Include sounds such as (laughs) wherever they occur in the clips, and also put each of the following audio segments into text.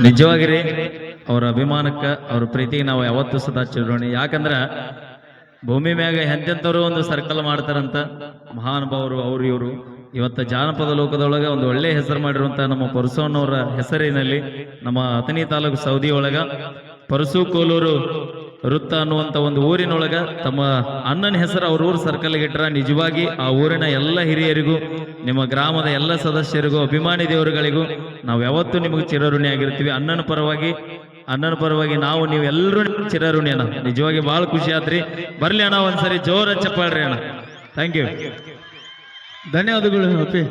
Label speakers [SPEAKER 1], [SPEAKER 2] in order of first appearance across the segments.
[SPEAKER 1] ನಿಜವಾಗಿ ರೀ ಅವ್ರ ಅಭಿಮಾನಕ್ಕ, ಅವ್ರ ಪ್ರೀತಿಗೆ ನಾವು ಯಾವತ್ತೂ ಸದಾ ಚಿರೋಣಿ ಯಾಕಂದ್ರೆ, ಭೂಮಿ ಮ್ಯಾಗ ಎಂತೆಂಥವ್ರು ಒಂದು ಸರ್ಕಲ್ ಮಾಡ್ತಾರಂತ ಮಹಾನುಭಾವರು ಅವರು ಇವರು. ಇವತ್ತ ಜಾನಪದ ಲೋಕದೊಳಗೆ ಒಂದು ಒಳ್ಳೆ ಹೆಸರು ಮಾಡಿರುವಂತ ನಮ್ಮ ಪರಸೋನವರ ಹೆಸರಿನಲ್ಲಿ ನಮ್ಮ ಅಥಣಿ ತಾಲೂಕು ಸೌದಿ ಒಳಗ ಪರಸು ಕೋಲೂರು ವೃತ್ತ ಅನ್ನುವಂಥ ಒಂದು ಊರಿನೊಳಗ ತಮ್ಮ ಅಣ್ಣನ ಹೆಸರು ಅವ್ರ ಊರು ಸರ್ಕಲ್ ಇಟ್ಟರೆ ನಿಜವಾಗಿ ಆ ಊರಿನ ಎಲ್ಲ ಹಿರಿಯರಿಗೂ, ನಿಮ್ಮ ಗ್ರಾಮದ ಎಲ್ಲ ಸದಸ್ಯರಿಗೂ, ಅಭಿಮಾನಿ ದೇವರುಗಳಿಗೂ ನಾವು ಯಾವತ್ತೂ ನಿಮಗೆ ಚಿರಋಣಿ ಆಗಿರ್ತೀವಿ ಅಣ್ಣನ ಪರವಾಗಿ ಅಣ್ಣನ ಪರವಾಗಿ ನಾವು ನೀವೆಲ್ಲರೂ ಚಿರಋಣಿ ಅಣ್ಣ ನಿಜವಾಗಿ ಬಹಳ ಖುಷಿ ಆತ್ರಿ. ಬರಲಿ ಅಣ್ಣ ಒಂದ್ಸರಿ, ಜೋರ ಚಪ್ಪಾಳ್ರಿ ಅಣ್ಣ. ಥ್ಯಾಂಕ್ ಯು
[SPEAKER 2] ಧನ್ಯವಾದಗಳು ಅಪ್ಪಿ.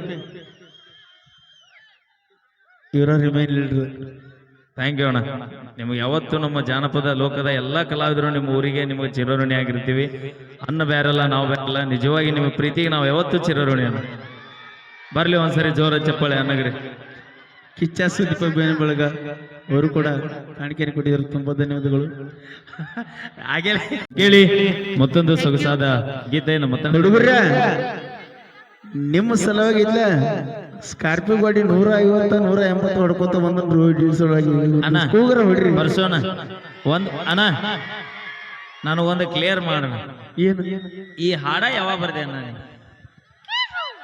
[SPEAKER 2] ಇವರ ರಿಮೈನ್ ಲೀಡರ್
[SPEAKER 1] ಥ್ಯಾಂಕ್ ಯು ಅಣ್ಣ. ನಿಮಗೆ ಯಾವತ್ತು ನಮ್ಮ ಜಾನಪದ ಲೋಕದ ಎಲ್ಲ ಕಲಾವಿದರು ನಿಮ್ಮ ಊರಿಗೆ ನಿಮಗೆ ಚಿರಋಣಿ ಆಗಿರ್ತೀವಿ. ಅನ್ನ ಬೇರೆಲ್ಲ ನಾವು ಬೇರೆಲ್ಲ ನಿಜವಾಗಿ ನಿಮ್ಮ ಪ್ರೀತಿಗೆ ನಾವು ಯಾವತ್ತು ಚಿರಋಣಿ ಅಣ್ಣ. ಬರಲಿ ಒಂದ್ಸರಿ ಜೋರ ಚಪ್ಪಾಳೆ ಅನ್ನಗ್ರಿ
[SPEAKER 2] ಕಿಚ್ಚ ಸುದೀಪ ಬೇನೆ ಬಳಗ. ಅವರು ಕೂಡ ಕಾಣಿಕೆರೆ ಕೊಟ್ಟಿದ್ರು ತುಂಬಾ ಧನ್ಯವಾದಗಳು.
[SPEAKER 1] ಹಾಗೆ ಕೇಳಿ ಮತ್ತೊಂದು ಸೊಗಸಾದ ಗೀತೆ ನಮ್ಮ ತಂಡ
[SPEAKER 2] ಹುಡುಗರ ನಿಮ್ಮ ಸಲುವಾಗಿ ಇಲ್ಲ ಸ್ಕಾರ್ಪಿಯೋ ಗಾಡಿ ನೂರ ಐವತ್ತ ನೂರ ಎಂಬತ್ತು ಹೊಡ್ಕೊತ ಬಂದ್ರು ಡೀಲ್ಸ್ ಒಳಗೆ
[SPEAKER 1] ಅಣ್ಣ.
[SPEAKER 2] ಕೂಗರ ಹೊಡ್ರಿ.
[SPEAKER 1] ಬರ್ಸೋಣ. ಒಂದ್ ಅಣ್ಣ ನಾನು ಒಂದು ಕ್ಲಿಯರ್ ಮಾಡೋಣ.
[SPEAKER 2] ಏನು?
[SPEAKER 1] ಈ ಹಾಡ ಯಾವಾಗ ಬರ್ದೆ ನಾನು?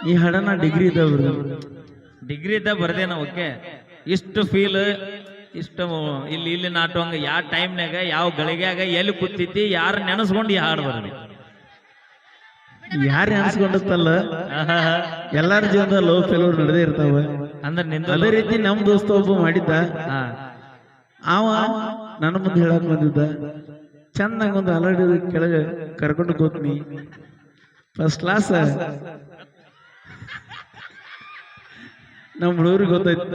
[SPEAKER 2] ಈ ಈ ನಾ ಡಿಗ್ರಿ ಇದ್ದವ್ರು
[SPEAKER 1] ಡಿಗ್ರಿ ಇದ್ದ ನಾ ಓಕೆ? ಇಷ್ಟು ಫೀಲ್ ಇಷ್ಟು ಇಲ್ಲಿ ಇಲ್ಲಿ ನಾಟುವಂಗ ಯಾವ ಟೈಮ್ನಾಗ ಯಾವ ಗಳಿಗೆಯಾಗ ಎಲ್ಲಿ ಕೂತಿದ್ದಿ ಯಾರು ನೆನೆಸ್ಕೊಂಡು ಈ ಹಾಡು ಬರ್ದಿ?
[SPEAKER 2] ಯಾರು ಅನ್ಸ್ಕೊಂಡಿರ್ತಲ್ಲ ಎಲ್ಲಾರ ಜೀವನ ಲವ್ ಫೇಲ್ಯೂರ್ ನಡೆದೇ ಇರ್ತಾವ.
[SPEAKER 1] ಅಂದ್ರೆ ನಿಂದ
[SPEAKER 2] ಅದೇ ರೀತಿ ನಮ್ ದೋಸ್ತ ಒಬ್ಬ ಮಾಡಿದ್ದ. ಅವ ನನ್ನ ಮುಂದೆ ಹೇಳಕ್ ಬಂದಿದ್ದ. ಚೆನ್ನಾಗಿ ಒಂದು ಅಲರ್ಡಿ ಕೆಳಗೆ ಕರ್ಕೊಂಡು ಕೂತ್ನಿ. ಫಸ್ಟ್ ಕ್ಲಾಸ್ ನಮ್ಮ ಹುಡುಗರಿಗೆ ಗೊತ್ತಾಯ್ತು.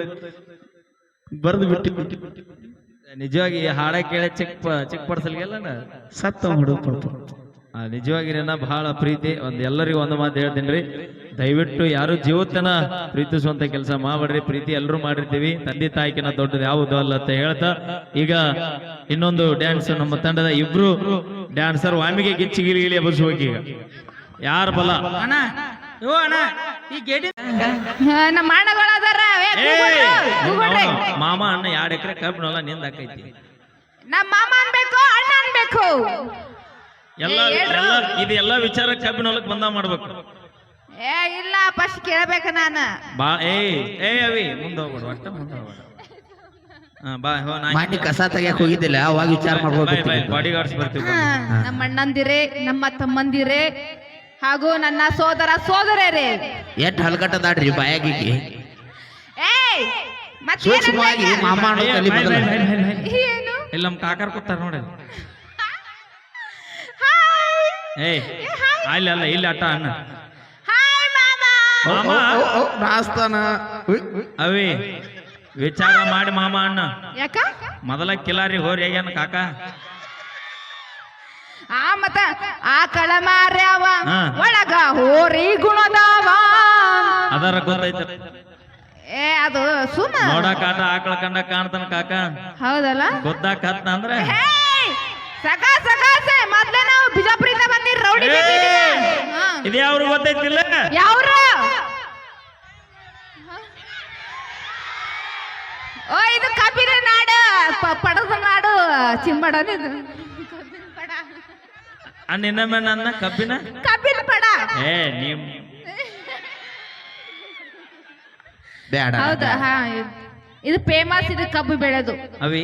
[SPEAKER 2] ಬರ್ದು ಬಿಟ್ಟು.
[SPEAKER 1] ನಿಜವಾಗಿ ಹಾಡ ಕೇಳ ಚಿಕ್ಕ ಚಿಕ್ಕ ಪಡ್ಸಲ್ಗೆಲ್ಲ
[SPEAKER 2] ಸತ್ತ ಹುಡುಗ ಪಾಪ.
[SPEAKER 1] ನಿಜವಾಗಿ ನನ್ನ ಬಹಳ ಪ್ರೀತಿ ಒಂದ್ ಎಲ್ಲರಿಗೂ ಒಂದು ಮಾತು ಹೇಳ್ತೀನಿ ರೀ ದಯವಿಟ್ಟು ಯಾರು ಜೀವತನ ಪ್ರೀತಿಸುವಂತ ಕೆಲಸ ಮಾಡ್ರಿ ಪ್ರೀತಿ ಎಲ್ಲರೂ ಮಾಡಿರ್ತೀವಿ. ತಂದೆ ತಾಯಿಕಿನ ದೊಡ್ಡದು ಯಾವುದು ಅಲ್ಲ ಅಂತ ಹೇಳ್ತಾ ಈಗ ಇನ್ನೊಂದು ಡ್ಯಾನ್ಸ್ ನಮ್ಮ ತಂಡದ ಇಬ್ರು ಡ್ಯಾನ್ಸರ್ ವಾಮಿಗೆ ಗಿಚ್ಚಿ ಗಿಲಿ ಬಸ್ ಹೋಗಿ ಈಗ. ಯಾರ ಬಲ?
[SPEAKER 3] ಅಣ್ಣ ಯೋ ಅಣ್ಣ ಈ ಗೇಟಿ
[SPEAKER 4] ನಮ್ಮ ಅಣ್ಣಗಳದಾರ
[SPEAKER 1] ಏ, ನಿಮ್ಮ ಮಾಮ ಅಣ್ಣ ಎರಡ್ ಎಕರೆ ಕಬ್ಬಿನಲ್ಲ ನಿಂದ ಹಾಕೈತಿ.
[SPEAKER 4] ನಮ್ಮ ಮಾಮ ಅನ್ಬೇಕು ಅಣ್ಣ ಅನ್ಬೇಕು.
[SPEAKER 1] ಎಲ್ಲ
[SPEAKER 4] ವಿಚಾರ ಹೇಳ್ರು.
[SPEAKER 1] ಎಲ್ಲ ಇದು ಎಲ್ಲ ವಿಚಾರ ಕಬ್ಬಿನೊಳಕ್ ಬಂದ ಮಾಡ್ಬೇಕು.
[SPEAKER 4] ಏ ಇಲ್ಲ ಫಸ್ಟ್ ಕೇಳ್ಬೇಕ ನಾನು.
[SPEAKER 1] ಬಾ ಏ ಏ ಅವಿ ಮುಂದೆ ಹೋಗ್ಬಿಡು ಒಟ್ಟ ಮುಂದೆ ಹೋಗ್ಬಿಡು ಹಾ ಬಾ ಹೋ ನಾ
[SPEAKER 3] ಮಾಡಿ ಕಸ ತೆಗಿಯಕ್ ಹೋಗಿದ್ದಿಲ್ಲ ಅವಾಗ ವಿಚಾರ ಮಾಡ್ಬೋದು
[SPEAKER 1] ಬಾಡಿ ಗಾರ್ಡ್ಸ್ ಬರ್ತೀವಿ
[SPEAKER 4] ಹಾ, ನಮ್ಮ ಅಣ್ಣಂದಿರೇ ನಮ್ಮ ತಮ್ಮಂದಿರೇ ಹಾಗೂ ನನ್ನ ಸೋದರ ಸೋದರರೇ
[SPEAKER 3] ಎಷ್ಟ್ ಹಲ್ಗಟ್ಟದಾಡ್ರಿ ಬಾಯಾಗಿಗೆ
[SPEAKER 4] ಏಯ್ ಮತ್ತೆ
[SPEAKER 3] ಸೂಕ್ಷ್ಮವಾಗಿ ಮಾಮ ಅನ್ನೋ ತಲೆ ಬದಲ.
[SPEAKER 4] ಏನು?
[SPEAKER 1] ಇಲ್ಲಿ ನಮ್ಮ ಕಾಕರ್ ನೋಡಿ. ಏಯ್ ಅಲ್ಲಿ ಅಲ್ಲ ಇಲ್ಲಿ ಅಟ್ಟ ಅಣ್ಣ.
[SPEAKER 4] ಹಾಯ್ ಮಾಮ.
[SPEAKER 2] ನಾಸ್ತಾನ
[SPEAKER 1] ಅವಿ ವಿಚಾರ ಮಾಡಿ ಮಾಮ ಅಣ್ಣ.
[SPEAKER 4] ಯಾಕ?
[SPEAKER 1] ಮೊದಲ ಕಿಲಾರಿ ಹೋರಿ ಆಗ್ಯಾನ ಕಾಕ.
[SPEAKER 4] ಆ ಮತ ಆ ಕಳಮಾರ್ಯಾವ
[SPEAKER 1] ಮಾರ್ಯಾವ
[SPEAKER 4] ಒಳಗ ಹೋರಿ ಗುಣದಾವ.
[SPEAKER 1] ಅದರ ಗೊತ್ತೈತೆ.
[SPEAKER 4] ಏ ಅದು ಸುಮ್ಮ
[SPEAKER 1] ನೋಡಾಕ ಆಟ ಆಕಳ ಕಂಡ ಕಾಣ್ತಾನ ಕಾಕ.
[SPEAKER 4] ಹೌದಲ್ಲ?
[SPEAKER 1] ಗೊತ್ತಾಕ ಅಂದ್ರೆ?
[SPEAKER 4] ಸಕ ಸಕಾಸ ಮೊದ್ಲೇ ನಾವು ಬಿಜಾಪುರಿಂದ ಬಂದಿರ್ ರೌಡಿ
[SPEAKER 1] ಇದು ಯಾವ್ರು ಗೊತ್ತೈತಿಲ್ಲ
[SPEAKER 4] ಯಾವ್ರ? ಓ ಇದು ಕಬ್ಬಿನ ನಾಡು. ಪಡದ ನಾಡು ಚಿಂಬಡನ ಇದು
[SPEAKER 1] ನನ್ನ ಕಬ್ಬಿನ?
[SPEAKER 4] ಕಬ್ಬಿನ ಪಡ.
[SPEAKER 1] ಏ ನೀವು
[SPEAKER 3] ಬೇಡ
[SPEAKER 4] ಹೌದಾ? ಹಾ ಇದು- ಫೇಮಸ್ ಇದು ಕಬ್ಬು ಬೆಳೆದು.
[SPEAKER 1] ಅವಿ?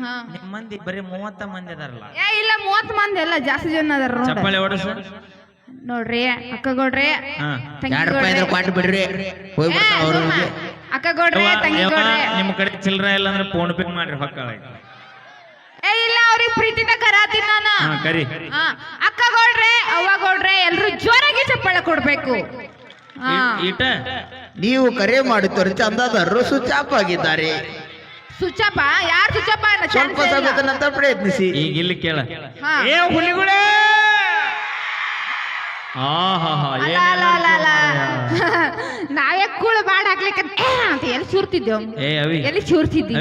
[SPEAKER 4] ಹಾ.
[SPEAKER 1] ನಿಮ್ ಮಂದಿ ಬರೀ ಮೂವತ್ತ ಮಂದಿ ಅದಾರಲ್ಲ.
[SPEAKER 4] ಏ ಇಲ್ಲ ಮೂವತ್ ಮಂದಿ ಅಲ್ಲ ಜಾಸ್ತಿ ಜನ ಅದಾರ ನೋಡ
[SPEAKER 1] ಚಪ್ಪಾಳೆ ಹೊಡಸ
[SPEAKER 4] ನೋಡ್ರಿ ಅಕ್ಕಗೌಡ್ರಿ
[SPEAKER 1] ಹಾ.
[SPEAKER 3] ಎರಡ್ ರೂಪಾಯಿ ಇದ್ರೆ ಕೊಟ್ಟು ಬಿಡ್ರಿ ಹೋಗಿ. ಬರ್ತಾವ ಅವ್ರ
[SPEAKER 4] ಅಕ್ಕಗೌಡ್ರಿ ತಂಗಿಗೌಡ್ರಿ
[SPEAKER 1] ನಿಮ್ ಕಡೆ ಚಿಲ್ಲರ ಇಲ್ಲ ಅಂದ್ರೆ ಫೋನ್ ಪೇ ಮಾಡ್ರಿ ಹೊಕ್ಕಳ.
[SPEAKER 4] ಏ ಇಲ್ಲ ಅವ್ರಿಗೆ ಪ್ರೀತಿನ ಕರಾತೀನಿ ನಾನು.
[SPEAKER 1] ಹಾ ಕರಿ.
[SPEAKER 4] ಹಾ. ಅಕ್ಕಗೌಡ್ರೆ ಅವ್ವಗೌಡ್ರೆ ಎಲ್ರು ಜೋರಾಗಿ ಚಪ್ಪಾಳೆ ಕೊಡ್ಬೇಕು. ಹಾ.
[SPEAKER 1] ಈಟ?
[SPEAKER 3] ನೀವು ಕರೆ ಮಾಡುತ್ತಾರೆ ಚಂದಾದಾರರು ಸ್ವಿಚ್ ಆಫ್ ಆಗಿದ್ದಾರೆ.
[SPEAKER 4] ಸುಚಪ್ಪ ಯಾರು ಸುಚಪ್ಪ ಅನ್ನೋ
[SPEAKER 3] ಸ್ವಲ್ಪ
[SPEAKER 4] chance ಇಲ್ಲ.
[SPEAKER 3] ಸಮಯದ ನಂತರ ಪ್ರಯತ್ನಿಸಿ.
[SPEAKER 1] ಈಗ ಇಲ್ಲಿ ಕೇಳ.
[SPEAKER 4] ಹಾ.
[SPEAKER 1] ಏ ಹುಲಿಗಳೇ! ಆಹಾಹಾ,
[SPEAKER 4] ಅಲ್ಲ,
[SPEAKER 1] ಏನ್
[SPEAKER 4] ಅಲ್ಲ, ಅಲ್ಲ, ಅಲ್ಲ. (laughs) ನಾವೇ ಕೂಳು ಬಾಡ್ ಹಾಕ್ಲಿಕ್ಕೆ ಅಂತ ಎಲ್ಲಿ ಚೂರ್ತಿದ್ದೇವ್
[SPEAKER 1] ಏ ಅವಿ.
[SPEAKER 4] ಎಲ್ಲಿ ಚೂರ್ತಿದ್ದಿ?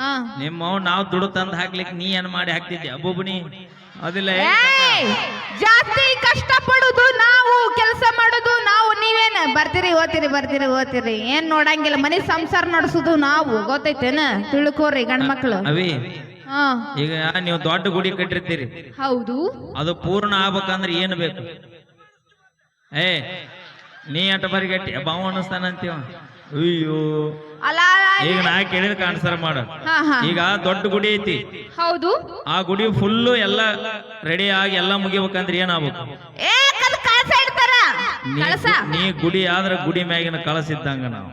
[SPEAKER 4] ಹಾ.
[SPEAKER 1] ನಿಮ್ಮ ನಾವು ದುಡ್ಡು ತಂದ್ ಹಾಕ್ಲಿಕ್ಕೆ ನೀ ಏನ್ ಮಾಡಿ ಹಾಕ್ತಿದ್ದೆ ಅಬ್ಬೊಬ್ಬನಿ ಅದಿಲ್ಲ ಏ?
[SPEAKER 4] ಏಯ್! ಜಾಸ್ತಿ ಕಷ್ಟ ಪಡುದು ನಾವು ಕೆಲಸ ಮಾಡುದು ನಾವು ಏನ್? ಬರ್ತೀರಿ ಓದ್ತೀರಿ ಬರ್ತೀರಿ ಓದ್ತೀರಿ ಏನ್ ನೋಡಂಗಿಲ್ಲ. ಮನೆ ಸಂಸಾರ ನಡೆಸುದು ನಾವು. ಗೊತ್ತೈತೇನ? ತಿಳ್ಕೋರಿ ಗಂಡ್ಮಕ್ಳು
[SPEAKER 1] ಅವಿ
[SPEAKER 4] ಹಾ.
[SPEAKER 1] ಈಗ ನೀವು ದೊಡ್ಡ ಗುಡಿ ಕಟ್ಟಿರ್ತೀರಿ.
[SPEAKER 4] ಹೌದು.
[SPEAKER 1] ಅದು ಪೂರ್ಣ ಆಗ್ಬೇಕಂದ್ರೆ ಏನ್ ಬೇಕು? ಏ ನೀ ಅಟ ಬರಿ ಗಟ್ಟಿ ಬಾವು ಅನ್ನಿಸ್ತಾನಂತೀವ. ಅಯ್ಯೋ.
[SPEAKER 4] ಅಲ್ಲ
[SPEAKER 1] ಈಗ ನಾ ಕೇಳಿದ ಕಾಣಿಸ್ತಾರ ಮಾಡು.
[SPEAKER 4] ಹಾ ಹಾ.
[SPEAKER 1] ಈಗ ದೊಡ್ಡ ಗುಡಿ ಐತಿ.
[SPEAKER 4] ಹೌದು.
[SPEAKER 1] ಆ ಗುಡಿ ಫುಲ್ಲು ಎಲ್ಲ ರೆಡಿ ಆಗಿ ಎಲ್ಲ ಮುಗಿಬೇಕಂದ್ರೆ ಏನಾಗ್ಬೇಕು
[SPEAKER 4] ಏ ಕಲ್ ಕಳಸ ಇಡ್ತಾರ
[SPEAKER 1] ನೀ
[SPEAKER 4] ಕಳಸ.
[SPEAKER 1] ನೀ ಗುಡಿ ಆದ್ರ ಗುಡಿ ಮ್ಯಾಗಿನ ಕಳಸಿದ್ದಂಗ ನಾವು.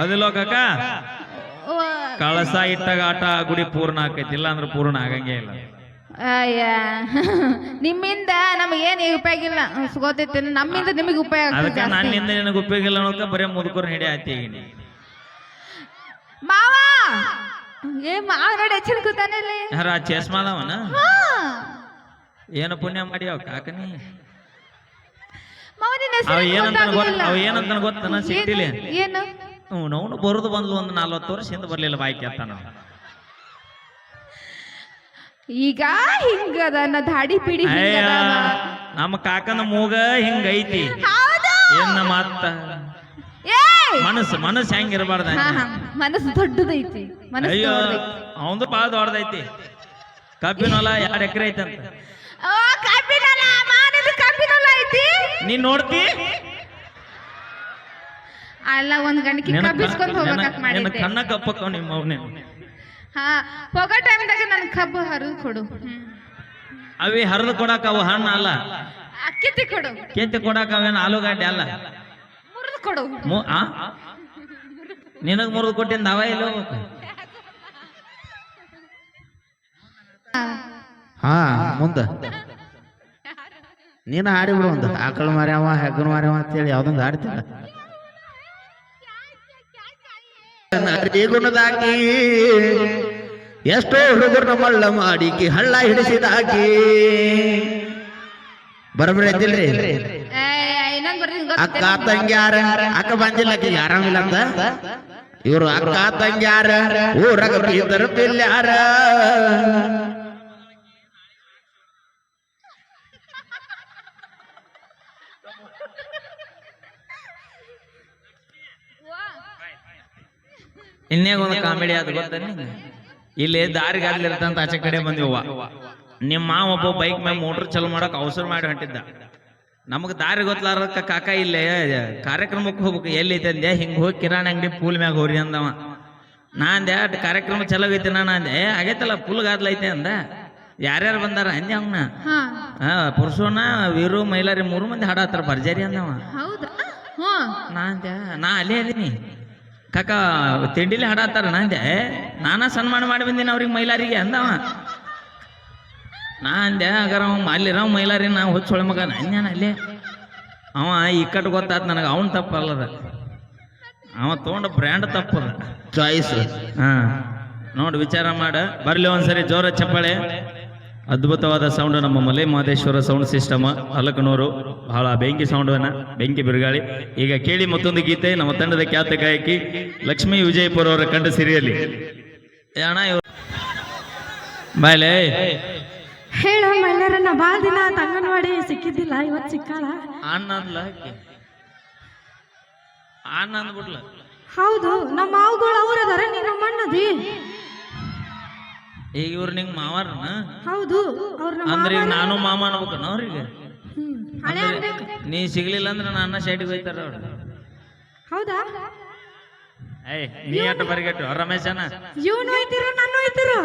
[SPEAKER 1] ಅದಿಲ್ಲೋ ಕಾಕ? ಕಳಸ ಇಟ್ಟಾಗ ಆಟ ಗುಡಿ ಪೂರ್ಣ ಆಕೈತಿ ಇಲ್ಲ ಅಂದ್ರೆ ಪೂರ್ಣ ಆಗಂಗೇ ಇಲ್ಲ.
[SPEAKER 4] ಅಯ್ಯ. ನಿಮ್ಮಿಂದ ನಮಗೇನು ಉಪಯೋಗ ಇಲ್ಲ. ಗೊತ್ತೈತೆ ನಮ್ಮಿಂದ ನಿಮಗೆ ಉಪಯೋಗ
[SPEAKER 1] ಅದಕ್ಕೆ. ನನ್ನಿಂದ ನಿನಗೆ ಉಪಯೋಗ ಇಲ್ಲ ಅನ್ನೋಕ ಬರೀ ಮುದುಕರು ಹಿಡಿ ಆಯ್ತಿ ಈಗ ನೀ.
[SPEAKER 4] ಮಾವ! ಏ ಮಾವ ನೋಡಿ ಹೆಚ್ಚಿನ ಕೂತಾನಲ್ಲಿ
[SPEAKER 1] ಯಾರ ಆ ಚೇಸ್ಮಾದವನ ಏನು ಪುಣ್ಯ ಮಾಡಿ ಅವ ಕಾಕನಿ
[SPEAKER 4] ನಿನ್ನ
[SPEAKER 1] ಅವ ಏನಂತ ಗೊತ್ತ. ಅವ ಏನಂತ ಗೊತ್ತನ ಸಿಟ್ಟಿಲಿ
[SPEAKER 4] ಏನು? ಏನು
[SPEAKER 1] ಹ್ಞೂ ನಾವು ಬರೋದು ಬಂದ್ಲು ಒಂದು ನಲ್ವತ್ತು ವರ್ಷ ಹಿಂದೆ ಬರ್ಲಿಲ್ಲ ಬಾಯ್ಕೆ ಅಂತ ನಾವು
[SPEAKER 4] ಈಗ ಹಿಂಗದ ನ ದಾಡಿ ಪಿಡಿ ಹಿಂಗದಾವ.
[SPEAKER 1] ನಮ್ಮ ಕಾಕನ ಮೂಗ ಹಿಂಗೈತಿ
[SPEAKER 4] ಹೌದು
[SPEAKER 1] ನಮ್ಮ ಮತ್ತ
[SPEAKER 4] ಏಯ್!
[SPEAKER 1] ಮನಸ್ಸು ಮನಸ್ಸು ಹೆಂಗಿರಬಾರ್ದ
[SPEAKER 4] ಹಾ, ಹಾ. ಮನಸ್ಸು ದೊಡ್ಡದೈತಿ ಮನಸ್ಸು
[SPEAKER 1] ಅಯ್ಯೋ
[SPEAKER 4] ದೊಡ್ಡದೈತಿ.
[SPEAKER 1] ಅವಂದು ಭಾಳ ದೊಡ್ಡದೈತಿ ಕಬ್ಬಿನ ಹೊಲ ಎರಡು ಎಕರೆ ಐತಂತ
[SPEAKER 4] ಓ ಕಬ್ಬಿನಲ್ಲ ಐತಿ
[SPEAKER 1] ನೀನ್ ನೋಡ್ತಿ?
[SPEAKER 4] ಅಲ್ಲ ಒಂದ್ ಗಂಟೆ ಕಬ್ಬಿಸ್ಕೊಂಡ್ ಹೋಗ್ಬೇಕಂತ
[SPEAKER 1] ನಿನ್ನ-
[SPEAKER 4] ಮಾಡಿದ್ದೆ.
[SPEAKER 1] ಕಣ್ಣ ಕಪ್ಪಕ್ಕ ನಿಮ್ಮ ಅವ್ನೆ
[SPEAKER 4] ಹಾ ಹೋಗೋ ಟೈಮ್ದಾಗ ನನ್ ಕಬ್ಬು ಹರಿದು ಕೊಡು. ಹ್ಮ್.
[SPEAKER 1] ಅವಿ ಹರಿದು ಕೊಡಾಕ ಅವು ಹಣ್ಣು ಅಲ್ಲ.
[SPEAKER 4] ಅಕ್ಕಿತಿ ಕೊಡು.
[SPEAKER 1] ಕೆತ್ತಿ ಕೊಡಾಕ ಅವೇನು ಆಲೂಗಡ್ಡೆ ಅಲ್ಲ.
[SPEAKER 4] ಮುರಿದು ಕೊಡು.
[SPEAKER 1] ಮು- ಆ? ನಿನಗ್ ಮುರಿದು ಕೊಟ್ಟಿಂದ ಅವ ಇಲ್ಲ ಹೋಗ್ಬೇಕು?
[SPEAKER 2] ಹಾ ಮುಂದ. ನೀನು ಹಾಡಿಬಿಡು ಒಂದು ಆಕಳು ಮಾರ್ಯಾವ, ಹೆಗ್ಗನ ಮಾರ್ಯಾವ ಅಂತೇಳಿ ಯಾವ್ದೊಂದು ಹಾಡ್ತಿಲ್ಲ ಗುಣದಾಕಿ ಎಷ್ಟೋ ಹುಡುಗರನ್ನ ಮಳ್ಳ ಮಾಡಿಕಿ, ಹಳ್ಳ ಹಿಡಿಸಿದಾಕಿ. ಬರಬರಿ ಐತಿಲ್ರಿ? ಅಕ್ಕ, ತಂಗ್ಯಾರ, ಅಕ್ಕ ಬಂದಿಲ್ಲ ಆಕಿಗೆ ಆರಾಮಿಲ್ಲ ಅಂತ? ಇವರು ಅಕ್ಕ, ತಂಗ್ಯಾರ, ಊರಾಗ ಬೀದರ್ ಬಿಲ್ಯಾರ
[SPEAKER 1] ಇನ್ನೇ ಒಂದು ಕಾಮಿಡಿ ಅದು ಇಲ್ಲಿ ದಾರಿ ಇಲ್ಲಿ ಇರ್ತಂತ ಆಚೆ ಕಡೆ ಬಂದಿವ ನಿಮ್ಮ ಮಾವ ಒಬ್ಬ ಬೈಕ್ ಮೇಲೆ ಮೋಟರ್ ಚಲೋ ಮಾಡಕ್ ಅವಸರ ಮಾಡಿ ಹೊಂಟಿದ್ದ. ನಮಗ್ ದಾರಿ ಗೊತ್ತಲಾರಕ್ಕ ಕಾಕ ಇಲ್ಲೇ ಕಾರ್ಯಕ್ರಮಕ್ಕೆ ಹೋಗ್ಬೇಕು. ಎಲ್ಲಿ ಐತೆ ಅಂದೆ ಹಿಂಗ್ ಹೋಗಿ ಕಿರಾಣಿ ಅಂಗಡಿ ಪೂಲ್ ಮ್ಯಾಗ ಹೋರಿ ಅಂದವ. ನಾ ಅಂದೆ ಅಟ್ ಕಾರ್ಯಕ್ರಮ ಚಲೋ ಐತಿ ನಾನು ಅಂದೆ. "ಏ, ಆಗೈತಲ್ಲ ಫುಲ್ ಗಾದ್ಲೈತೆ ಅಂದ. ಯಾರ್ಯಾರು ಬಂದಾರ ಅಂದೆ ಅವನ?
[SPEAKER 4] ಹಾ.
[SPEAKER 1] ಪುರುಷನ ವೀರು ಮಹಿಳಾರಿ ಮೂರು ಮಂದಿ ಹಾಡತ್ತಾರ ಭರ್ಜರಿ ಅಂದವ. ನಾ ಅಂದೆ ನಾ ಅಲ್ಲೇ ಅದೀನಿ. ಕಾಕ ತಿಂಡಿಲಿ ಹಾಡತ್ತಾರ ನಾ ಅಂದೆ ನಾನಾ ಸನ್ಮಾನ ಮಾಡಿ ಬಂದೀನಿ ಅವ್ರಿಗೆ ಮೈಲಾರಿಗೆ ಅಂದವ. ನಾ ಅಂದೆ ಅಗರ ಅವ ಅಲ್ಲಿರೋ ಮೈಲಾರಿ ನಾ ಹೊಚ್ಚೊಳ ಮಗ ನಾನ್ಯಾನ ಅಲ್ಲೇ. ಅವ ಇಕ್ಕಟ್ಟು ಗೊತ್ತಾತ ನನಗೆ ಅವನ್ ತಪ್ಪಲ್ಲದ ಅವ ತಗೊಂಡ ಬ್ರ್ಯಾಂಡ್ ತಪ್ಪದ
[SPEAKER 2] ಚಾಯ್ಸ್
[SPEAKER 1] ಹಾ. ನೋಡಿ ವಿಚಾರ ಮಾಡ. ಬರ್ಲಿ ಒಂದ್ಸರಿ ಜೋರ ಚಪ್ಪಾಳೆ. ಅದ್ಭುತವಾದ ಸೌಂಡ್ ನಮ್ಮ ಮಲೆ ಮಹದೇಶ್ವರ ಸೌಂಡ್ ಸಿಸ್ಟಮ್ ಅಲಕನೂರು. ಬಹಳ ಬೆಂಕಿ ಸೌಂಡವನ್ನ ಬೆಂಕಿ ಬಿರುಗಾಳಿ. ಈಗ ಕೇಳಿ ಮತ್ತೊಂದು ಗೀತೆ ನಮ್ಮ ತಂಡದ ಖ್ಯಾತ ಗಾಯಕಿ ಲಕ್ಷ್ಮೀ ವಿಜಯಪುರ ಅವರ ಕಂಡ ಸಿರಿಯಲ್ಲಿ. ಅಣ್ಣ ಇವ್ರು ಬಾಯ್ಲೆ.
[SPEAKER 5] ಹೇಳು ಮೈಲಾರನ್ನ ಬಾಳ ದಿನ ತಂಗನವಾಡಿ ಸಿಕ್ಕಿದ್ದಿಲ್ಲ ಇವತ್ತು ಸಿಕ್ಕಲ್ಲ
[SPEAKER 1] ಅಣ್ಣ ಅಂದ್ಲ ಆಕಿ. ಅಣ್ಣ ಅಂದ್ಬಿಟ್ಲ.
[SPEAKER 5] ಹೌದು ನಮ್ಮ ಮಾವುಗಳು ಅವ್ರದಾರ ನೀನು ಮಣ್ಣದಿ.
[SPEAKER 1] ಈಗ ಇವ್ರು ನಿಂಗ್ ಮಾವಾರನ?
[SPEAKER 5] ಹೌದು ಅವ್ರ
[SPEAKER 1] ಅಂದ್ರೆ ಈಗ ನಾನು ಮಾಮ ಅನ್ಬೇಕನ ಅವ್ರಿಗೆ? ನೀ ಸಿಗ್ಲಿಲ್ಲ ಅಂದ್ರೆ ನನ್ನ ಶೈಟಿಗೆ ಹೋಯ್ತಾರ ಅವ್ರು.
[SPEAKER 5] ಹೌದಾ?
[SPEAKER 1] ಏಯ್ ನೀ ಅಟ್ಟ ಬರಿಗಟ್ಟು ರಮೇಶನ?
[SPEAKER 5] ಇವನು ಹೋಯ್ತಿರೋ ನಾನು ಹೋಯ್ತಿರೋ?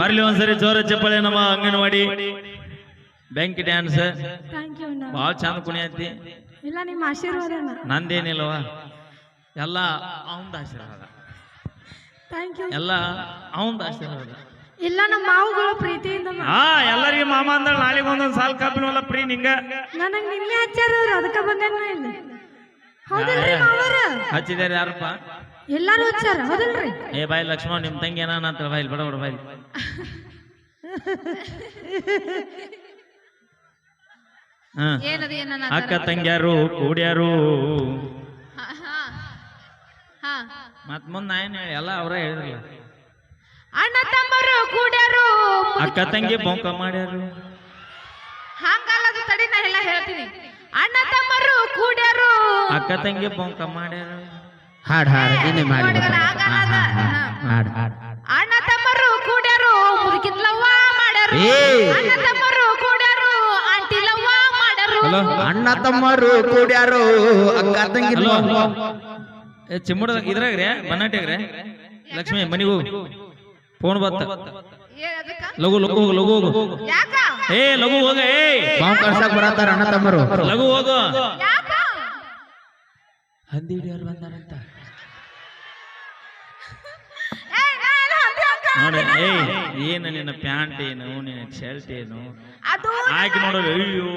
[SPEAKER 1] ಬರ್ಲಿ ಒಂದ್ಸರಿ ಜೋರ ಚಪ್ಪಳೆ ನಮ್ಮ ಅಂಗನವಾಡಿ. ಬೆಂಕಿ ಡ್ಯಾನ್ಸ್ ಭಾಳ ಚಂದ ಕುಣಿಯತ್ತಿ.
[SPEAKER 5] ಇಲ್ಲ ನಿಮ್ಮ
[SPEAKER 1] ನಂದೇನಿಲ್ಲವ ಎಲ್ಲ ಅವಂದ ಆಶೀರ್ವಾದ.
[SPEAKER 5] ಥ್ಯಾಂಕ್ ಯು
[SPEAKER 1] ಎಲ್ಲ ಅವಂದ ಆಶೀರ್ವಾದ
[SPEAKER 5] ಇಲ್ಲ ನಮ್ಮ ಮಾವುಗಳು ಪ್ರೀತಿಯಿಂದ
[SPEAKER 1] ಹಾ ಎಲ್ಲರಿಗೂ ಮಾಮ ನಾಳೆ ನಾಳೆಗೆ ಒಂದೊಂದ್ ಸಾಲ್ ಕಾಪಿನವಲ್ಲ ಪ್ರೀ ನಿಂಗ.
[SPEAKER 5] ನನಗೆ ನಿನ್ನೆ ಹಚ್ಚಾರ ಅವ್ರು ಅದಕ್ಕೆ ಬಂದೇನ ಇಲ್ಲಿ? ಹೌದಲ್ರಿ ಮಾವರ?
[SPEAKER 1] ಹಚ್ಚಿದಾರೆ ಯಾರಪ್ಪ?
[SPEAKER 5] ಎಲ್ಲಾರು ಹಚ್ಚಾರ? ಹೌದಲ್ರಿ?
[SPEAKER 1] ಏ ಬಾಯಿ ಲಕ್ಷ್ಮಣ ನಿಮ್ಮ ತಂಗಿ ಏನಾನ ಅಂತ ಬಾಯಿ ಬಡ ಬಡ ಬಾಯಿ. (laughs) ಹಾ.
[SPEAKER 4] ಏನದು ಏನ
[SPEAKER 1] ಅಕ್ಕ ತಂಗ್ಯಾರು ಕೂಡ್ಯಾರು. ಮತ್ ಮುಂದ್ ನಾ ಏನ್ ಹೇಳಿ? ಎಲ್ಲ ಅವರೇ ಹೇಳಿದ್ರಲ್ಲ.
[SPEAKER 4] ಅಣ್ಣ ತಮ್ಮರು ಕೂಡ್ಯಾರು?
[SPEAKER 1] ಅಕ್ಕ ತಂಗಿ ಬೊಂಕ ಮಾಡ್ಯಾರು.
[SPEAKER 4] ಹಂಗಲ್ಲ ಅದು ತಡಿ ನಾ ಎಲ್ಲ ಹೇಳ್ತೀನಿ. ಅಣ್ಣ ತಮ್ಮರು ಕೂಡ್ಯಾರು?
[SPEAKER 1] ಅಕ್ಕ ತಂಗಿ ಬೊಂಕ ಮಾಡ್ಯಾರ.
[SPEAKER 3] ಹಾಡ್ ಹಾಡ್ ಇನ್ನೇ ಮಾಡಿ. ಹಾಡ್ ಹಾಡ್.
[SPEAKER 4] ಅಣ್ಣ ತಮ್ಮರು ಕೂಡ್ಯಾರು? ಮುದುಕಿದ್ಲವ್ವ ಮಾಡ್ಯಾರು.
[SPEAKER 3] ಏ.
[SPEAKER 4] ಅಣ್ಣ ತಮ್ಮರು ಕೂಡ್ಯಾರು? ಆಂಟಿಲವ್ವ ಮಾಡ್ಯಾರು.
[SPEAKER 3] ಅಣ್ಣ ತಮ್ಮರು ಕೂಡ್ಯಾರು? ಅಕ್ಕ ತಂಗಿ
[SPEAKER 1] ಏ ಚಿಮ್ಮುಡ ಇದ್ರಾಗ್ರಿ ಬನ್ನಾಟ್ಯಾಗ್ರಿ ಲಕ್ಷ್ಮಿ ಮನಿಗೆ ಹೋಗು. ಫೋನ್ ಬತ್ತ? ಲಘು ಲಘು ಹೋಗು ಲಘು ಹೋಗು.
[SPEAKER 4] ಯಾಕ?
[SPEAKER 1] ಏ ಲಘು ಹೋಗ ಏ.
[SPEAKER 3] ಬಾಂಬ್ ಕಳ್ಸಕ್ ಬರತ್ತಾರ ಅಣ್ಣ ತಮ್ಮರು.
[SPEAKER 1] ಲಘು ಹೋಗು.
[SPEAKER 4] ಯಾಕ?
[SPEAKER 1] ಹಂದಿ ಹಿಡಿಯೋರು ಬಂದಾರಂತ. ನೋಡಿ ಏಯ್ ಏನು ನಿನ್ನ ಪ್ಯಾಂಟ್ ಏನು ನಿನ್ನ ಶರ್ಟ್ ಏನು?
[SPEAKER 4] ಅದು
[SPEAKER 1] ಆಯ್ಕೆ ನೋಡೋರು ಅಯ್ಯೋ.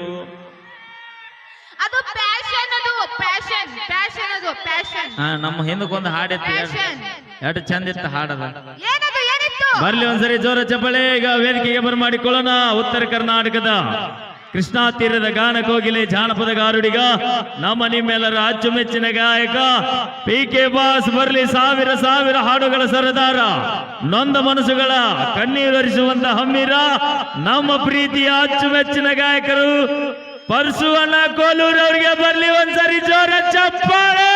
[SPEAKER 4] ಅದು ಪ್ಯಾಷನ್ ಅದು ಪ್ಯಾಷನ್ ಪ್ಯಾಷನ್ ಅದು ಪ್ಯಾಷನ್
[SPEAKER 1] ಹಾ ನಮ್ಮ ಹಿಂದಕ್ಕೊಂದು ಹಾಡಿತ್ತು
[SPEAKER 4] ಎರಡು.
[SPEAKER 1] ಎಷ್ಟು ಚಂದ ಇತ್ತು ಹಾಡದ.
[SPEAKER 4] ಏನದು ಏನಿತ್ತು?
[SPEAKER 1] ಬರ್ಲಿ ಒಂದ್ಸರಿ ಜೋರ ಚಪ್ಪಳೆ ಈಗ ವೇದಿಕೆಗೆ ಬರಮಾಡಿಕೊಳ್ಳೋಣ. ಉತ್ತರ ಕರ್ನಾಟಕದ ಕೃಷ್ಣಾ ತೀರದ ಗಾನ ಕೋಗಿಲೆ ಜಾನಪದ ಗಾರುಡಿಗ ನಮ್ಮ ನಿಮ್ಮೆಲ್ಲರ ಅಚ್ಚುಮೆಚ್ಚಿನ ಗಾಯಕ ಪಿ ಕೆ ಬಾಸ್ ಬರ್ಲಿ ಸಾವಿರ ಸಾವಿರ ಹಾಡುಗಳ ಸರದಾರ. ನೊಂದ ಮನಸ್ಸುಗಳ ಕಣ್ಣೀರರಿಸುವಂತ ಹಮ್ಮಿರ ನಮ್ಮ ಪ್ರೀತಿಯ ಅಚ್ಚುಮೆಚ್ಚಿನ ಗಾಯಕರು ಪರಸುವಣ್ಣ ಕೋಲೂರು ಅವರಿಗೆ ಬರ್ಲಿ ಒಂದ್ಸರಿ ಜೋರ ಚಪ್ಪಾಳೆ.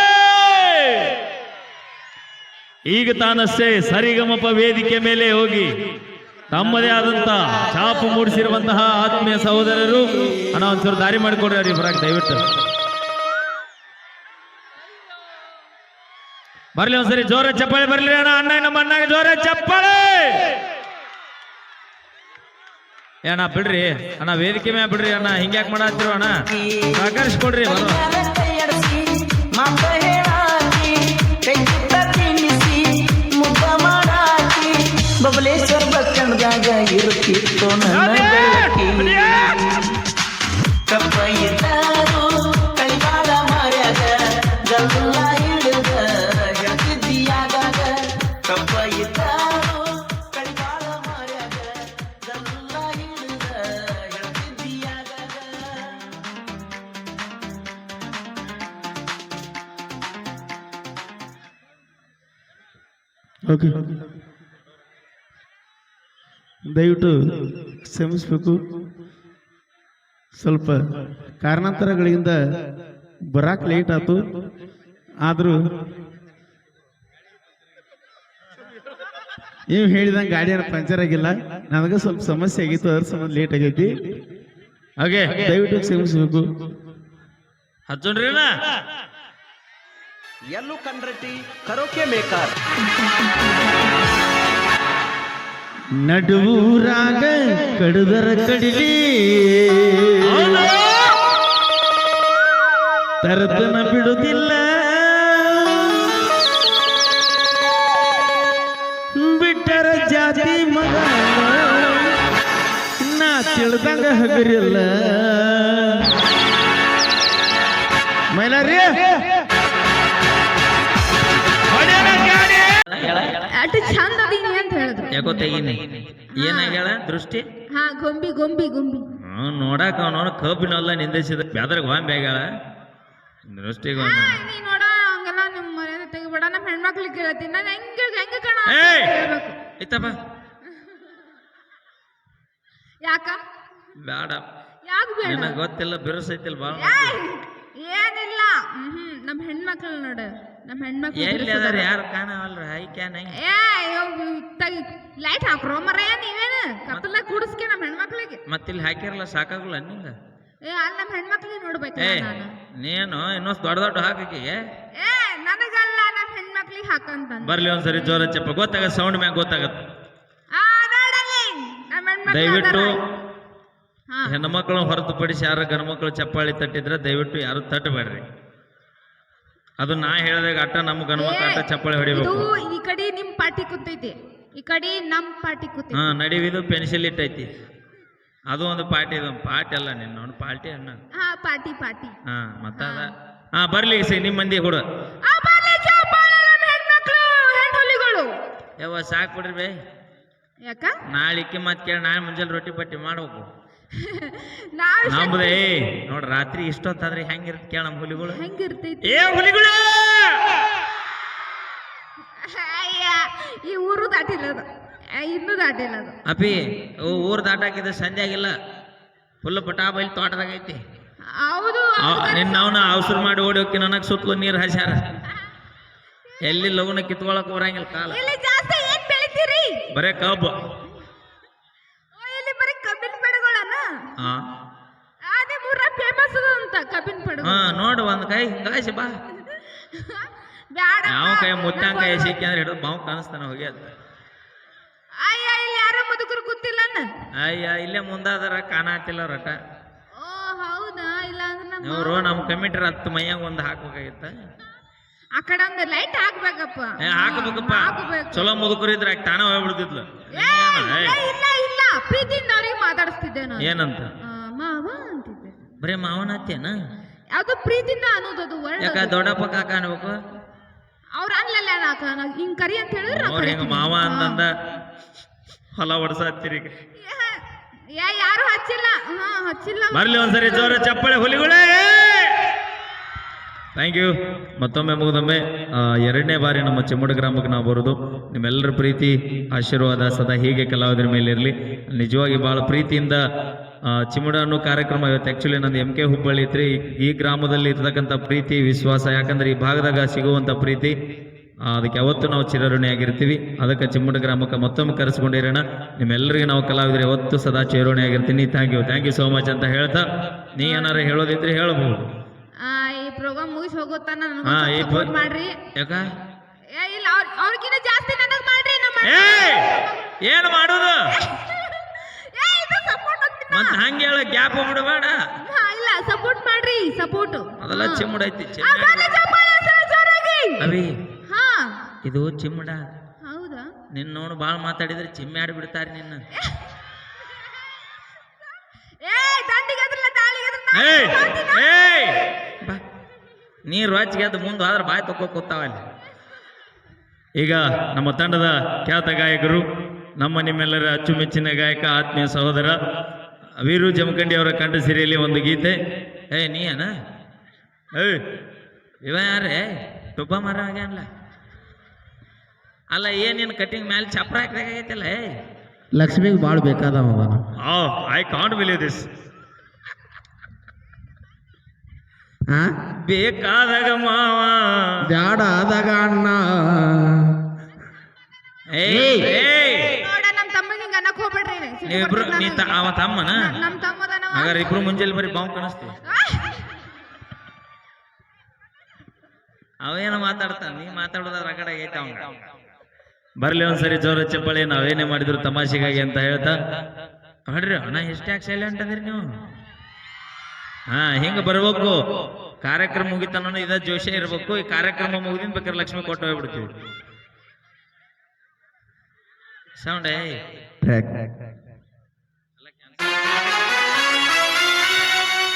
[SPEAKER 1] ಈಗ ತಾನಷ್ಟೇ ಸರಿಗಮಪ ವೇದಿಕೆ ಮೇಲೆ ಹೋಗಿ ತಮ್ಮದೇ ಆದಂತ ಚಾಪು ಮೂಡಿಸಿರುವಂತಹ ಆತ್ಮೀಯ ಸಹೋದರರು, ಅಣ್ಣ ಒಂಚೂರು ದಾರಿ ಮಾಡಿಕೊಡ್ರಿ ಬರಕ್ ದಯವಿಟ್ಟು. ಬರ್ಲಿ ಒಂದ್ಸರಿ ಜೋರ ಚಪ್ಪಾಳೆ, ಬರ್ಲಿ ಅಣ್ಣ ಅಣ್ಣ, ನಮ್ಮ ಅಣ್ಣಗೆ ಜೋರ ಚಪ್ಪಾಳೆ. ಅಣ್ಣ ಬಿಡ್ರಿ. ಅಣ್ಣ ವೇದಿಕೆ ಮ್ಯಾ ಬಿಡ್ರಿ ಅಣ್ಣ. ಹಿಂಗ್ಯಾಕ್ ಮಾಡತ್ತಿರೋ ಅಣ್ಣ? ಸಹಕರಿಸ್ಕೊಡ್ರಿ ಬರೋ
[SPEAKER 6] ಬಬಲೇಶ್ವರ ಬಕ್ಕಣದಾಗ ಇರುತ್ತಿತ್ತು ನನ್ನ ಕಪ್ಪ ಇದ್ದಾರು
[SPEAKER 2] ದಯವಿಟ್ಟು ಕ್ಷಮಿಸ್ಬೇಕು. ಸ್ವಲ್ಪ ಕಾರಣಾಂತರಗಳಿಂದ ಬರಾಕ್ ಲೇಟ್ ಆಯ್ತು. ಆದರೂ ನೀವು ಹೇಳಿದಂಗೆ ಗಾಡಿ ಏನೋ ಪಂಚರ್ ಆಗಿಲ್ಲ. ನನಗೆ ಸ್ವಲ್ಪ ಸಮಸ್ಯೆ ಆಗಿತ್ತು ಅದ್ರ ಸಂಬಂಧ ಲೇಟ್ ಆಗೈತಿ.
[SPEAKER 1] ಹಾಗೆ.
[SPEAKER 2] ದಯವಿಟ್ಟು ಕ್ಷಮಿಸ್ಬೇಕು.
[SPEAKER 1] ಹಚ್ಚೋಣ್ರಿ
[SPEAKER 7] ಎಲ್ಲೂ ಕಂಡ್ರೆಟ್ಟಿ ಕರೋಕೆ ಮೇಕರ್.
[SPEAKER 2] ನಡುವೂರಾಗ ಕಡುದರ ಕಡಿಲಿ. ತರತನ ಬಿಡುದಿಲ್ಲ. ಬಿಟ್ಟರ ಜಾತಿ ಮಗ. ನಾ ತಿಳಿದಂಗ ಹಗರಿಲ್ಲ. ಮೈಲಾರಿ
[SPEAKER 4] ಅಟ್ ಚಂದ ಅದೀನಿ ಅಂತ ಹೇಳಿದ್ರು.
[SPEAKER 1] ಯಾಕೋ ತೆಗೀನಿ ಏನಾಗ್ಯಾಳ ದೃಷ್ಟಿ?
[SPEAKER 4] ಹಾ ಗೊಂಬಿ ಗೊಂಬಿ ಗೊಂಬಿ.
[SPEAKER 1] ಹಾ ನೋಡಾಕ ಅವನವನು ಕಬ್ಬಿನಲ್ಲ ನಿಂದಿಸಿದ ಬ್ಯಾದ್ರಾಗ ಗೊಂಬೆ ಆಗ್ಯಾಳ? ದೃಷ್ಟಿಗೆ
[SPEAKER 4] ನೀ ನೋಡ ಹಂಗೆಲ್ಲ ನಿಮ್ಮ ಮರ್ಯಾದೆ ತೆಗಿಬೇಡ. ನಮ್ಮ ಹೆಣ್ಮಕ್ಳಿಗೆ ಕೇಳತ್ತೀನಿ ನಾನು ಹೆಂಗೆ ಹೆಂಗೆ ಕಣ?
[SPEAKER 1] ಏಯ್!
[SPEAKER 4] ಹೇಳ್ಬೇಕು.
[SPEAKER 1] ಇತ್ತಪ್ಪ.
[SPEAKER 4] ಯಾಕ?
[SPEAKER 1] ಬೇಡ
[SPEAKER 4] ಯಾಕೆ ಬೇಡ?
[SPEAKER 1] ನಿನಗೆ ಗೊತ್ತಿಲ್ಲ ಬಿರುಸೈತಿಲ್ಲ ಬಾಳ
[SPEAKER 4] ಏಯ್! ಏನಿಲ್ಲ. ಹ್ಮ್ ನಮ್ಮ ಹೆಣ್ಮಕ್ಳು ನೋಡು. ನಮ್ಮ ಹೆಣ್ಮಕ್ಳು
[SPEAKER 1] ಎಲ್ಲಿ ಅದಾರ ಯಾರು ಕಾಣವಲ್ರ? ಐ ಕ್ಯಾನ್
[SPEAKER 4] ಏ ಲೈಟ್ ಹಾಕ್ರೋ ಮರ ನೀವೇನು? ಕತ್ತಲ ಕೂಡಿಸ್ಕೆ ನಮ್ಮ ಹೆಣ್ಮಕ್ಳಿಗೆ.
[SPEAKER 1] ಮತ್ತಿಲ್ಲಿ ಹಾಕಿರಲ್ಲ ಸಾಕಾಗಲ್ಲ ನಿಂಗ?
[SPEAKER 4] ಏ ಅಲ್ಲಿ ನಮ್ಮ ಹೆಣ್ಮಕ್ಳಿಗೆ ನೋಡ್ಬೇಕು ನಾನು
[SPEAKER 1] ನೀನು. ಇನ್ನೊಂದು ದೊಡ್ಡ ದೊಡ್ಡ ಹಾಕಿ
[SPEAKER 4] ಏ ನನಗಲ್ಲ ನಮ್ಮ ಹೆಣ್ಮಕ್ಳಿಗೆ ಹಾಕಂತ
[SPEAKER 1] ಬರ್ಲಿ ಒಂದ್ಸರಿ ಜೋರ ಚಪ್ಪ. ಗೊತ್ತಾಗತ್ತೆ ಸೌಂಡ್ ಮ್ಯಾಗ ಗೊತ್ತಾಗತ್ತೆ.
[SPEAKER 4] ದಯವಿಟ್ಟು ನೋಡಲ್ಲಿ ನಮ್ಮ ಹೆಣ್ಮಕ್ಳು
[SPEAKER 1] ದಯವಿಟ್ಟು
[SPEAKER 4] ಅದಾರ. ಹಾ.
[SPEAKER 1] ಹೆಣ್ಣು ಮಕ್ಕಳು ಹೊರತುಪಡಿಸಿ ಯಾರ ಗಂಡು ಮಕ್ಕಳು ಚಪ್ಪಾಳಿ ತಟ್ಟಿದ್ರೆ ದಯವಿಟ್ಟು ಯಾರು ತಟ್ಟಬೇಡ್ರಿ. ಅದು ನಾ ಹೇಳಿದಾಗ ಅಟ್ಟ ನಮ್ಮ ಗಣಮಕ್ಕ ಅಟ್ಟ ಚಪ್ಪಾಳಿ
[SPEAKER 4] ಇದು
[SPEAKER 1] ಹೊಡಿಬೇಕು
[SPEAKER 4] ಈ ಕಡೆ ನಿಮ್ ಪಾರ್ಟಿ ಕೂತೈತಿ. ಈ ಕಡೆ ನಮ್ ಪಾರ್ಟಿ ಕೂತೈತಿ.
[SPEAKER 1] ಹಾ ನಡಿವಿದು ಪೆನ್ಸಿಲ್ ಇಟ್ಟೈತಿ. ಅದು ಒಂದು ಪಾರ್ಟಿ ಇದು ಪಾರ್ಟಿ ಅಲ್ಲ ನಿನ್ನ ಒಂದು ಪಾರ್ಟಿ ಅಣ್ಣ.
[SPEAKER 4] ಹಾ ಪಾರ್ಟಿ ಪಾರ್ಟಿ
[SPEAKER 1] ಹಾ ಮತ್ತ ಅದ? ಹಾ. ಬರ್ಲಿ ಸಿ ನಿಮ್ಮ ಮಂದಿ ಕೂಡ.
[SPEAKER 4] ಆ ಬರ್ಲಿ ಚಪ್ಪಾಳೆ ನಮ್ಮ ಹೆಣ್ಮಕ್ಳು ಹೆಣ್ಣುಲಿಗಳು
[SPEAKER 1] ಯಾವ ಸಾಕು ಬಿಡ್ರಿ ಬೇ.
[SPEAKER 4] ಯಾಕ?
[SPEAKER 1] ನಾಳಿಕೆ ಮತ್ತೆ ಕೇಳಿ ನಾಳೆ ಮುಂಜಾನೆ ರೊಟ್ಟಿ ಪಟ್ಟಿ ಮಾಡ್ಬೇಕು. ನಮ್ದು ನೋಡ್ ರಾತ್ರಿ ಇಷ್ಟೊತ್ತಾದ್ರೆ ಹೆಂಗಿರ್ ಕೇಳ ನಮ್ಮ ಹುಲಿಗಳು?
[SPEAKER 4] ಹೆಂಗಿರ್ತೈತಿ?
[SPEAKER 1] ಏ ಹುಲಿಗಳು!
[SPEAKER 4] ಈ ಊರು ದಾಟಿಲ್ಲ ಅದು. ಇನ್ನೂ ದಾಟಿಲ್ಲ ಅದು.
[SPEAKER 1] ಅಪಿ ಊರು ದಾಟಾಕಿದ ಸಂಜೆ ಆಗಿಲ್ಲ. ಫುಲ್ ಪಟಾ ಬೈಲ್ ತೋಟದಾಗ ಐತಿ.
[SPEAKER 4] ಹೌದು
[SPEAKER 1] ನಿನ್ನ ಅವನ ಅವಸರ ಮಾಡಿ ಓಡಿ ಹೋಗಿ ನನಗೆ ಸುತ್ತಲೂ ನೀರು ಹಸ್ಯಾರ. ಎಲ್ಲಿ ಲಗುನ ಕಿತ್ಕೊಳಕ್ ಬರಂಗಿಲ್ಲ ಕಾಲ.
[SPEAKER 4] ಇಲ್ಲಿ ಜಾಸ್ತಿ ಏನ್ ಬೆಳಿತೀರಿ?
[SPEAKER 1] ಬರೇ ಕಬ್ಬು
[SPEAKER 4] ಓ, ಇಲ್ಲಿ ಬರೀ ಕಬ್ಬಿನ ಪಡಗಳನ
[SPEAKER 1] ಹಾ
[SPEAKER 4] ಅದೇ ಮೂರ ಫೇಮಸ್ ಅಂತ ಕಬ್ಬಿನ ಪಡಗ
[SPEAKER 1] ಹಾ ನೋಡು ಒಂದ್ ಕೈ ಹಿಂಗಾಸಿ ಬಾ.
[SPEAKER 4] ಬ್ಯಾಡ
[SPEAKER 1] ಯಾವ ಕೈ ಮುತ್ತಾಂ ಕೈ ಸಿಕ್ಕಿ ಅಂದ್ರೆ ಹಿಡಿದು ಬಾವು ಕಾಣಿಸ್ತಾನ ಹೋಗಿ ಅಂತ
[SPEAKER 4] ಅಯ್ಯ ಇಲ್ಲಿ ಯಾರೋ ಮುದುಕರು ಗೊತ್ತಿಲ್ಲ
[SPEAKER 1] ಅಯ್ಯ ಇಲ್ಲೇ ಮುಂದಾದರ ಕಾಣಾತಿಲ್ಲ ರಟ.
[SPEAKER 4] ಓ ಹೌದಾ? ಇಲ್ಲ ಅಂದ್ರೆ
[SPEAKER 1] ಇವ್ರು ನಮ್ಮ ಕಮಿಟ್ರಿ ಹತ್ತು ಮೈಯಾಗ ಒಂದು ಹಾಕ್ಬೇಕಾಗಿತ್ತ.
[SPEAKER 4] ಆ ಕಡೆ ಒಂದು ಲೈಟ್ ಹಾಕ್ಬೇಕಪ್ಪ.
[SPEAKER 1] ಏ ಹಾಕ್ಬೇಕಪ್ಪ.
[SPEAKER 4] ಹಾಕ್ಬೇಕು.
[SPEAKER 1] ಚಲೋ ಮುದುಕರು ಇದ್ರೆ ತಾನೇ ತಾನ ಹೋಗ್ಬಿಡ್ತಿದ್ಲು.
[SPEAKER 4] ಇಲ್ಲ ಇಲ್ಲ. ಪ್ರೀತಿಯಿಂದ ಮಾತಾಡಿಸ್ತಿದ್ದೆ ನಾನು.
[SPEAKER 1] ಏನಂತ?
[SPEAKER 4] ಆ, ಮಾವ ಅಂತಿದ್ದೆ.
[SPEAKER 1] ಬರೇ ಮಾವನ ಅತ್ತೇನ
[SPEAKER 4] ಅದು ಪ್ರೀತಿಯಿಂದ ಅನ್ನೋದು ಅದು ವರ್ಡ್
[SPEAKER 1] ಯಾಕ ದೊಡ್ಡಪ್ಪ ಕಾಕ ಅನ್ಬೇಕು?
[SPEAKER 4] ಅವ್ರ ಅನ್ಲಲ್ಲ ನಾಕ ಹಿಂಗ್ ಕರಿ ಅಂತ ಹೇಳಿದ್ರೆ ನಾವ್
[SPEAKER 1] ಅವ್ರ ಹಿಂಗ. ಮಾವ ಅಂದಂದ ಹೊಲ ಹೊಡ್ಸಾತ್ತೀರಿ
[SPEAKER 4] ಏ, ಏ ಯಾರು ಹಚ್ಚಿಲ್ಲ? ಹಾ ಹಚ್ಚಿಲ್ಲ
[SPEAKER 1] ಬರ್ಲಿ ಒಂದ್ಸರಿ ಜೋರ ಚಪ್ಪಳೆ ಹುಲಿಗಳೇ! ಥ್ಯಾಂಕ್ ಯು ಮತ್ತೊಮ್ಮೆ ಮುಗಿದೊಮ್ಮೆ ಎರಡನೇ ಬಾರಿ ನಮ್ಮ ಚಿಮ್ಮಡ ಗ್ರಾಮಕ್ಕೆ ನಾವು ಬರೋದು ನಿಮ್ಮೆಲ್ಲರ ಪ್ರೀತಿ, ಆಶೀರ್ವಾದ ಸದಾ ಹೀಗೆ ಕಲಾವಿದರ ಮೇಲೆ ಇರಲಿ. ನಿಜವಾಗಿ ಭಾಳ ಪ್ರೀತಿಯಿಂದ ಚಿಮ್ಮಡ ಅನ್ನೋ ಕಾರ್ಯಕ್ರಮ ಇವತ್ತು ಆ್ಯಕ್ಚುಲಿ ನಂದು ಎಂ ಕೆ ಹುಬ್ಬಳ್ಳಿ ಐತ್ರಿ. ಈ- ಗ್ರಾಮದಲ್ಲಿ ಇರ್ತಕ್ಕಂಥ ಪ್ರೀತಿ, ವಿಶ್ವಾಸ, ಯಾಕಂದ್ರೆ ಈ ಭಾಗದಾಗ ಸಿಗುವಂಥ ಪ್ರೀತಿ ಅದಕ್ಕೆ ಯಾವತ್ತು ನಾವು ಚಿರಋಣಿಯಾಗಿರ್ತೀವಿ. ಅದಕ್ಕೆ ಚಿಮ್ಮಡ ಗ್ರಾಮಕ್ಕೆ ಮತ್ತೊಮ್ಮೆ ಕರೆಸ್ಕೊಂಡಿರೋಣ. ನಿಮ್ಮೆಲ್ಲರಿಗೆ ನಾವು ಕಲಾವಿದ್ರೆ ಯಾವತ್ತು ಸದಾ ಚಿರಋಣಿಯಾಗಿರ್ತೀನಿ. Thank you thank you so much ಅಂತ ಹೇಳ್ತಾ, ನೀ ಏನಾರು ಹೇಳೋದಿದ್ರೆ ಹೇಳಬಹುದು.
[SPEAKER 4] ಪ್ರೋಗ್ರಾಮ್ ಮುಗಿಸಿ ಹೋಗುತ್ತಾನ
[SPEAKER 1] ಹಾ, ಈ ಪ್ರ-
[SPEAKER 4] ಸಪೋರ್ಟ್ ಮಾಡ್ರಿ.
[SPEAKER 1] ಯಾಕ?
[SPEAKER 4] ಏ ಇಲ್ಲ ಅವ್ರ ಅವ್ರಿಗಿನ್ನ ಜಾಸ್ತಿ ನನಗೆ ಮಾಡ್ರಿ ನಮ್ಮ
[SPEAKER 1] ಏಯ್ ಏನು ಮಾಡೋದು?
[SPEAKER 4] ಏ ಇದು ಸಪೋರ್ಟ್ ಅಂತೀನಿ
[SPEAKER 1] ಮತ್ ಹಂಗೆ ಹೇಳ ಗ್ಯಾಪ್ ಬಿಡಬೇಡ
[SPEAKER 4] ಇಲ್ಲ ಸಪೋರ್ಟ್ ಮಾಡ್ರಿ ಸಪೋರ್ಟ್.
[SPEAKER 1] ಅದೆಲ್ಲ ಚಿಮ್ಮುಡೈತಿ
[SPEAKER 4] ಜೋರಾಗಿ.
[SPEAKER 1] ಅವಿ
[SPEAKER 4] ಹಾ.
[SPEAKER 1] ಇದು ಚಿಮ್ಮುಡ.
[SPEAKER 4] ಹೌದಾ?
[SPEAKER 1] ನಿನ್ನ ನೋಡು ಭಾಳ ಮಾತಾಡಿದ್ರೆ ಚಿಮ್ಮಾಡಿ ಬಿಡ್ತಾರೆ ನಿನ್ನ.
[SPEAKER 4] ಏ ದಂಡಿಗೆ ಅದ್ರಲ್ಲ ತಾಳಿಗೆ
[SPEAKER 1] ಏಯ್ ಏಯ್ ಬಾ ನೀರು ಹಚ್ಚಿಗೆ ಅದು ಮುಂದೆ ಆದ್ರೆ ಬಾಯಿ ತಕ್ಕೋ ಕೂತಾವ ಅಲ್ಲಿ. ಈಗ ನಮ್ಮ ತಂಡದ ಖ್ಯಾತ ಗಾಯಕರು ನಮ್ಮ ನಿಮ್ಮೆಲ್ಲರ ಅಚ್ಚುಮೆಚ್ಚಿನ ಗಾಯಕ ಆತ್ಮೀಯ ಸಹೋದರ ವೀರು ಜಮಖಂಡಿ ಅವರ ಕಂಠ ಸಿರಿಯಲ್ಲಿ ಒಂದು ಗೀತೆ. ಏ ನೀ ಅನ ಏಯ್ ಇವ ಯಾರೇ ತುಪ್ಪ ಮರ ಆಗ್ಯಾನಲ್ಲ ಅಲ್ಲ ಏನೇನು ಕಟಿಂಗ್ ಮ್ಯಾಲೆ ಚಪ್ರ ಹಾಕ್ಬೇಕಾಗೈತಲ್ಲ ಏಯ್
[SPEAKER 2] ಲಕ್ಷ್ಮಿಗೆ ಭಾಳ ಬೇಕಾದವ
[SPEAKER 1] ಐ ಕಾಂಟ್ ಬಿಲೀವ್ ದಿಸ್
[SPEAKER 2] ಹಾ
[SPEAKER 1] ಬೇಕಾದಾಗ ಮಾವ.
[SPEAKER 2] ಬ್ಯಾಡ ಆದಾಗ ಅಣ್ಣ.
[SPEAKER 1] ಏಯ್
[SPEAKER 4] ನೋಡ ನಮ್ ತಮ್ಮಗೆ ಹಿಂಗ ಅನ್ನಕ್ ಹೋಗ್ಬೇಡ್ರಿ. ಸಿಟ್ಟು
[SPEAKER 1] ನೀ ತ-
[SPEAKER 4] ನನಗೆ.
[SPEAKER 1] ಅವ ತಮ್ಮನ?
[SPEAKER 4] ನಮ್
[SPEAKER 1] ಹಾಗಾದ್ರೆ ಇಬ್ರು ಮುಂಜಾನೆ ಬರೀ ಬಾವು ಕಾಣಿಸ್ತೀವಿ. ಅವೇನ ಮಾತಾಡ್ತಾನ? ನೀ ಮಾತಾಡೋದ್ರ ರಗಡ ಐತ ಅವಂಗ ಬರ್ಲಿ ಒಂದ್ಸರಿ ಜೋರ ಚಪ್ಪಳಿ ನಾವೇನೇ ಮಾಡಿದ್ರು ತಮಾಷೆಗಾಗಿ ಅಂತ ಹೇಳ್ತಾ. ನೋಡ್ರಿ ಅಣ್ಣ ಎಷ್ಟ್ಯಾಕೆ ಸೈಲೆಂಟ್ ಅದಿರಿ ನೀವು? ಹಾ, ಹಿಂಗ ಬರ್ಬೇಕು. ಕಾರ್ಯಕ್ರಮ ಮುಗಿತನ ಇದ ಜೋಶ ಇರ್ಬೇಕು. ಈ ಕಾರ್ಯಕ್ರಮ ಮುಗಿದಿನ ಬೇಕಾದ್ರೆ ಲಕ್ಷ್ಮಿ ಕೊಟ್ಟು ಹೋಗ್ಬಿಡ್ತೀವಿ. ಸೌಂಡ್